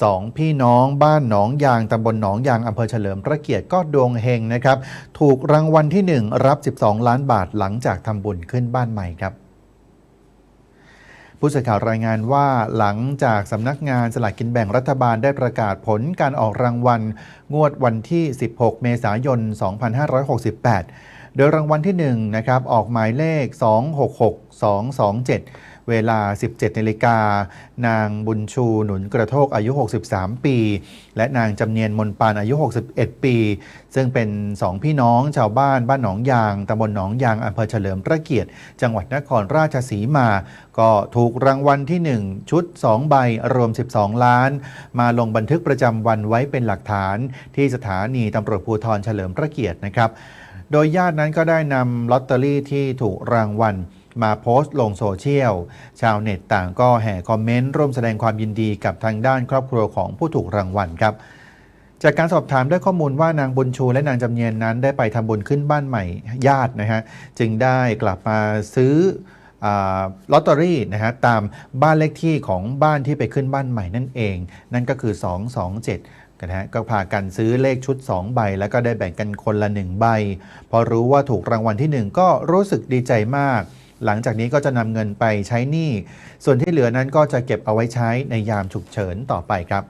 สองพี่น้องบ้านหนองยางตำบลหนองยางอำเภอเฉลิมพระเกียรติก็ดวงเฮงนะครับ ถูกรางวัลที่ 1 รับ 12 ล้านบาทหลังจากทำบุญขึ้นบ้านใหม่ครับผู้สื่อข่าวรายงานว่าหลังจากสำนักงานสลากกินแบ่งรัฐบาลได้ประกาศผลการออกรางวัล งวดวันที่ 16 เมษายน 2568 โดยรางวัลที่1นะครับออกหมายเลข 266227 เวลา 17นาฬิกานางบุญชูหนุนกระโทกอายุ 63 ปี และนางจำเนียนมนปานอายุ 61 ปี ซึ่งเป็นสองพี่น้องชาวบ้านบ้านหนองยางตำบลหนองยางอำเภอเฉลิมพระเกียรติ จังหวัดนครราชสีมา ก็ถูกรางวัลที่ 1 ชุด 2 ใบรวม 12 ล้าน มาลงบันทึกประจำวันไว้เป็นหลักฐาน ที่สถานีตำรวจภูธรเฉลิมพระเกียรตินะครับ โดยญาตินั้นก็ได้นำลอตเตอรี่ที่ถูกรางวัล มาโพสต์ลงโซเชียล ชาวเน็ตต่างก็แห่คอมเมนต์ร่วมแสดงความยินดีกับทางด้านครอบครัวของผู้ถูกรางวัลครับ จากการสอบถามได้ข้อมูลว่านางบุญชูและนางจำเนียนนั้นได้ไปทำบุญขึ้นบ้านใหม่ญาตินะฮะจึงได้กลับมาซื้อลอตเตอรี่นะฮะตามบ้านเลขที่ของบ้านที่ไปขึ้นบ้านใหม่นั่นเอง นั่นก็คือ 227นะฮะก็พากันซื้อเลขชุด 2 ใบ แล้วก็ได้แบ่งกันคนละ 1 ใบ พอรู้ว่าถูกรางวัลที่ 1 ก็รู้สึกดีใจมาก หลังจากนี้ก็จะนำเงินไปใช้หนี้ ส่วนที่เหลือนั้นก็จะเก็บเอาไว้ใช้ในยามฉุกเฉินต่อไปครับ